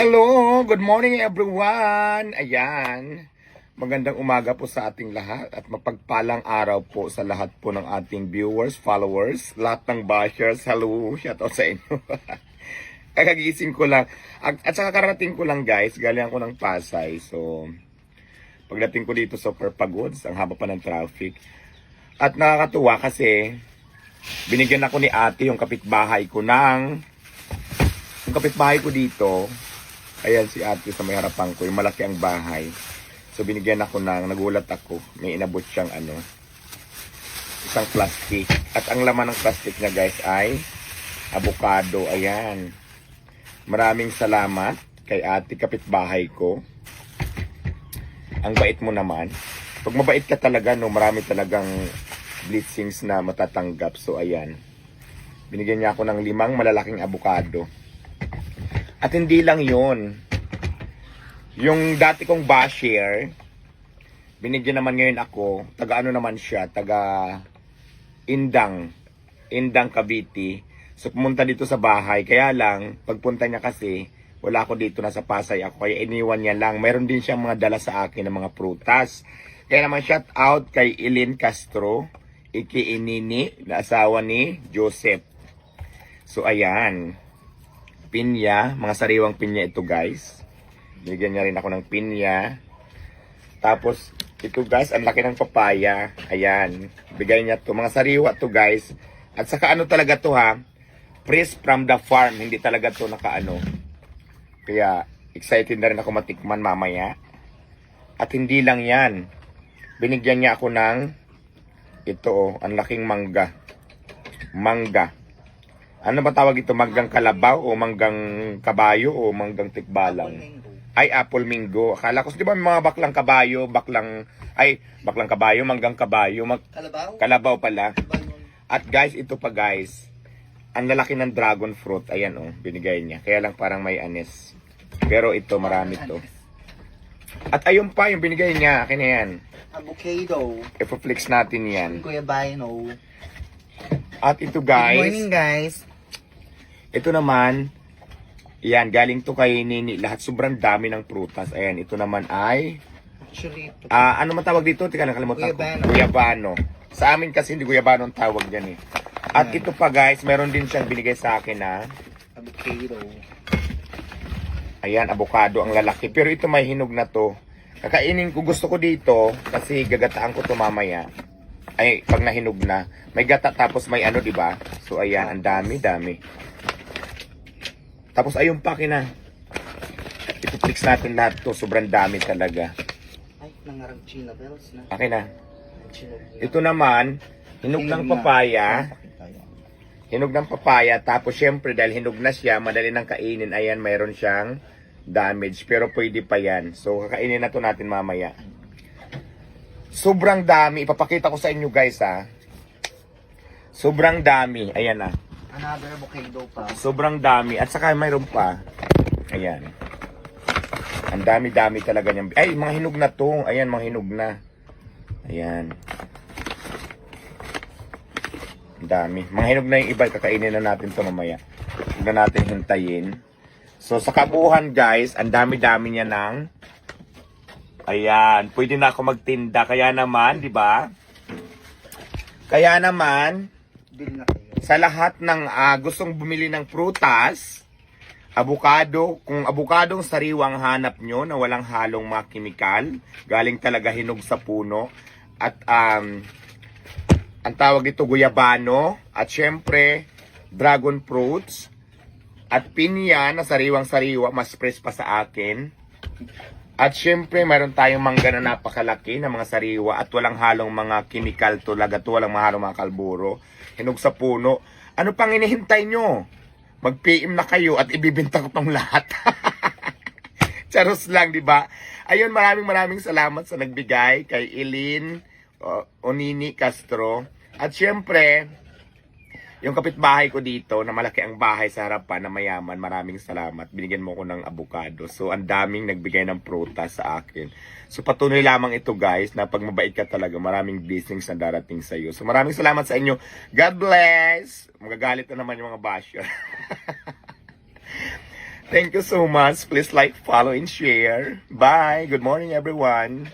Hello, good morning everyone. Ayan. Magandang umaga po sa ating lahat at mapagpalang araw po sa lahat po ng ating viewers, followers, lahat ng bashers. Hello, shout out sa inyo. Kakagising ko lang. At, at saka karating ko lang guys, galing ako ng Pasay. So, pagdating ko dito super pagod, ang haba pa ng traffic. At nakakatuwa kasi binigyan ako ni ate yung kapitbahay ko ng yung kapitbahay ko dito, ayan si ate sa may harapan ko, yung malaki ang bahay. So binigyan ako ng, nagulat ako, may inabot siyang ano, isang plastic. At ang laman ng plastic niya guys ay avocado, ayan. Maraming salamat kay ate kapitbahay ko. Ang bait mo naman. Pag mabait ka talaga, no, marami talagang blitzings na matatanggap. So ayan, binigyan niya ako ng limang malalaking avocado. At hindi lang yon Yung dati kong basher, binigyan naman ngayon ako, taga ano naman siya, taga Indang, Indang Cavite. So pumunta dito sa bahay, kaya lang, pagpunta niya kasi, wala ako dito, nasa Pasay ako, kaya iniwan niya lang. Meron din siyang mga dala sa akin ng mga prutas. Kaya naman shout out kay Elin Castro, Iki Inini, na asawa ni Joseph. So ayan, pinya, mga sariwang pinya ito guys. Bigyan niya rin ako ng pinya. Tapos, ito guys, ang laki ng papaya. Ayan, bigay niya to Mga sariwa to guys. At saka ano talaga to ha, fresh from the farm. Hindi talaga to nakaano. Kaya, excited na rin ako matikman mamaya. At hindi lang yan. Binigyan niya ako ng ito oh, ang laking mangga. Mangga. Ano ba tawag ito? Manggang kalabaw o manggang kabayo o manggang tikbalang? Ay, apple mingo. Akala ko, di ba mga baklang kabayo, baklang, ay, baklang kabayo, manggang kabayo, mag, Kalabaw? kalabaw pala. At guys, ito pa guys, ang lalaki ng dragon fruit, ayan oh, binigay niya. Kaya lang parang may anis. Pero ito, marami to. At ayun pa, yung binigay niya, akin na yan. Avocado. I-flex natin yan. Kuya Bino. At ito Good guys, morning guys. Ito naman, yan, galing to kay Nini. Lahat sobrang dami ng prutas. Ayan, ito naman ay, Actually, ito. ah, ano man tawag dito? Tika, nakalimutan ko. Guyabano. Guyabano. Sa amin kasi hindi guyabano ang tawag dyan eh. At Ayan. ito pa guys, meron din siyang binigay sa akin na, avocado. ayan, avocado ang lalaki. Pero ito may hinog na to. Kakainin ko, gusto ko dito, kasi gagataan ko to mamaya. Ay, pag nahinog na. May gata tapos may ano, di ba? So ayan, ang dami, dami. Tapos ayun pa kina. Ipipix natin lahat to. Sobrang dami talaga. Ay, nangarang China bells na. Akin na. Chino. Ito naman, hinog ng papaya. Hinog ng papaya. Tapos syempre dahil hinog na siya, madali nang kainin. Ayan, mayroon siyang damage. Pero pwede pa yan. So kakainin na to natin mamaya. Sobrang dami. Ipapakita ko sa inyo guys ha. Sobrang dami. Ayan na. Another avocado pa. Sobrang dami. At saka mayroon pa. Ayan. Ang dami-dami talaga niyan. Ay, mga hinog na to. Ayan, mga hinog na. Ayan. Ang dami. Mga hinog na yung iba. Kakainin na natin to mamaya. Huwag na natin hintayin. So, sa kabuuhan guys, ang dami-dami niya ng Ayan, pwede na ako magtinda. Kaya naman, di ba? Kaya naman, Bili na kayo. Sa lahat ng ah, gustong bumili ng prutas, abukado, kung abukadong sariwang hanap nyo na walang halong mga kimikal, galing talaga hinog sa puno, at um, ang tawag ito guyabano, at syempre, dragon fruits, at pinya na sariwang sariwa, mas fresh pa sa akin. At syempre, mayroon tayong mangga na napakalaki na mga sariwa at walang halong mga chemical tulad at walang mahalong mga kalburo. Hinog sa puno. Ano pang inihintay nyo? Mag-PM na kayo at ibibinta ko tong lahat. Charos lang, di ba? Ayun, maraming maraming salamat sa nagbigay kay Eileen o, Onini Castro. At syempre, yung kapitbahay ko dito, na malaki ang bahay sa harapan na mayaman, maraming salamat. Binigyan mo ko ng avocado. So, ang daming nagbigay ng prutas sa akin. So, patuloy lamang ito guys, na pag mabait ka talaga, maraming blessings na darating sa iyo. So, maraming salamat sa inyo. God bless! Magagalit na naman yung mga basher. Thank you so much. Please like, follow, and share. Bye. Good morning, everyone.